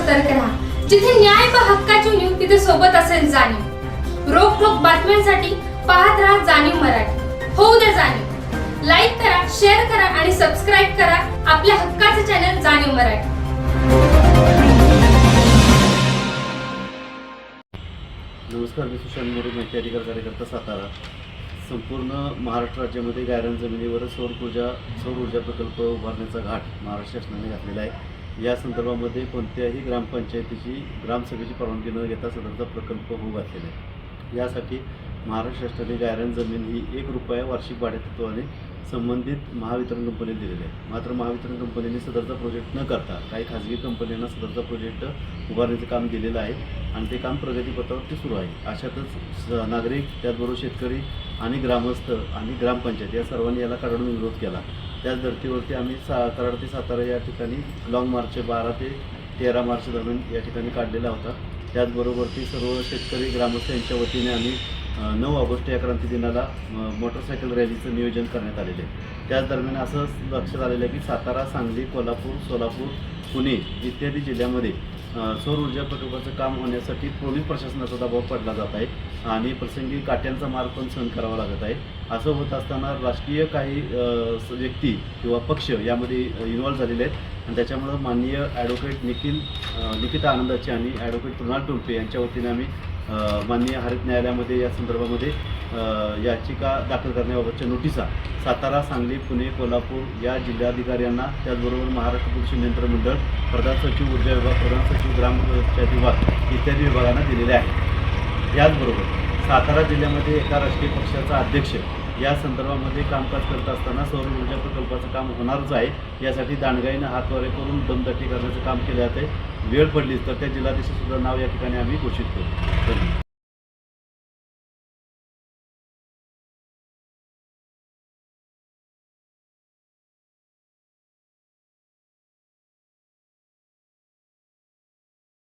न्याय हक्काची नीव तिथे सोबत असेल जाणीव. रोखोक बातम्यांसाठी पाहत राहा जाणीव मराठी. होऊ द्या जाणीव. लाईक करा शेअर करा आणि सबस्क्राईब करा आपल्या हक्काचे चॅनल जाणीव मराठी. नमस्कार मी सुशांत मोरे माहिती अधिकार कार्यकर्ता सातारा. संपूर्ण महाराष्ट्र राज्यामध्ये गायरन जमिनीवर सौर ऊर्जा सौर ऊर्जा प्रकल्प उभारण्याचा घाट महाराष्ट्र शासनाने घातलेला आहे. या संदर्भामध्ये कोणत्याही ग्रामपंचायतीची ग्रामसभेची परवानगी न घेता सदरचा प्रकल्प होऊ घातलेला आहे. यासाठी महाराष्ट्र शासनाने गायरान जमीन ही एक रुपया वार्षिक भाडेतत्वाने संबंधित महावितरण कंपनीने दिलेली आहे. मात्र महावितरण कंपनीने सदरचा प्रोजेक्ट न करता काही खाजगी कंपन्यांना सदरचा प्रोजेक्ट उभारण्याचं काम दिलेलं आहे आणि ते काम प्रगतीपथावरती सुरू आहे. अशातच स- नागरिक त्याचबरोबर शेतकरी आणि ग्रामस्थ आणि ग्रामपंचायत या सर्वांनी याला काढून विरोध केला. त्याच धर्तीवरती आम्ही सा कराड ते सातारा या ठिकाणी लॉंग मार्च बारा ते तेरा मार्च दरम्यान या ठिकाणी काढलेला होता. त्याचबरोबरती सर्व शेतकरी ग्रामस्थ यांच्या वतीने आम्ही नऊ ऑगस्ट या क्रांती दिनाला मोटरसायकल रॅलीचं नियोजन करण्यात आलेले आहे. त्याच दरम्यान असं लक्षात आलेलं आहे की सातारा सांगली कोल्हापूर सोलापूर पुणे इत्यादी जिल्ह्यामध्ये सौर ऊर्जा प्रकल्पाचं काम होण्यासाठी पोलीस प्रशासनाचा दबाव पडला जात आहे आणि प्रसंगी काट्यांचा मार पण सहन करावा लागत आहे. असं होत असताना राष्ट्रीय काही स- व्यक्ती किंवा पक्ष यामध्ये इन्व्हॉल्व झालेले आहेत. आणि त्याच्यामुळं माननीय ॲडव्होकेट निखिल निकिता आनंदाचे आणि ॲडव्होकेट कृणाल टोलपे यांच्या वतीने आम्ही माननीय हरित न्यायालयामध्ये या संदर्भामध्ये याचिका दाखल करण्याबाबतच्या नोटिसा सातारा सांगली पुणे कोल्हापूर या जिल्हाधिकाऱ्यांना त्याचबरोबर महाराष्ट्र कृषी नियंत्रण मंडळ प्रधान सचिव ऊर्जा विभाग प्रधान सचिव ग्रामपंचायत विभाग इत्यादी विभागांना दिलेले आहेत. याचबरोबर सातारा जिल्ह्यामध्ये एका राजकीय पक्षाचा अध्यक्ष या संदर्भामध्ये कामकाज करत असताना सौर ऊर्जा प्रकल्पाचं काम होणारच आहे. यासाठी दांडगाईनं हातवारे करून दमदाटी करण्याचं काम केलं जाते वेळ पडलीच तर त्या जिल्हाधीशसुद्धा नाव या ठिकाणी आम्ही घोषित करू. धन्यवाद.